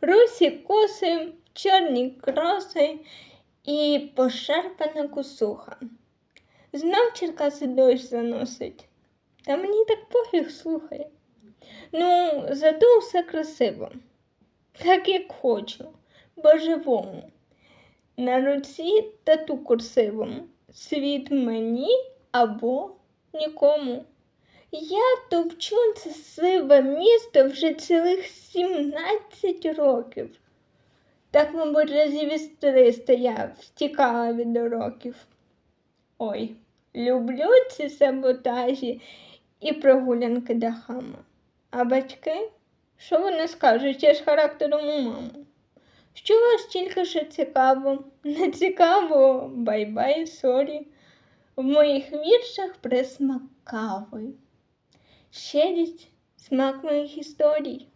русі коси, чорні кроси і пошарпана косуха. Знов Черкаси дощ заносить. Та мені так пофіг слухай. Ну, зато все красиво, так як хочу, по-живому. На руці тату курсивом. Світ мені або нікому. Я товчу це сиве місто вже цілих 17 років. Так, мабуть, разів із 300 я втікала від уроків. Ой, люблю ці саботажі і прогулянки дахами. А батьки? Що вони скажуть? Я ж характером у маму. Що вас тільки що цікаво? Не цікаво, бай-бай, сорі. В моїх віршах присмак кави. Щирість, смак моїх історій.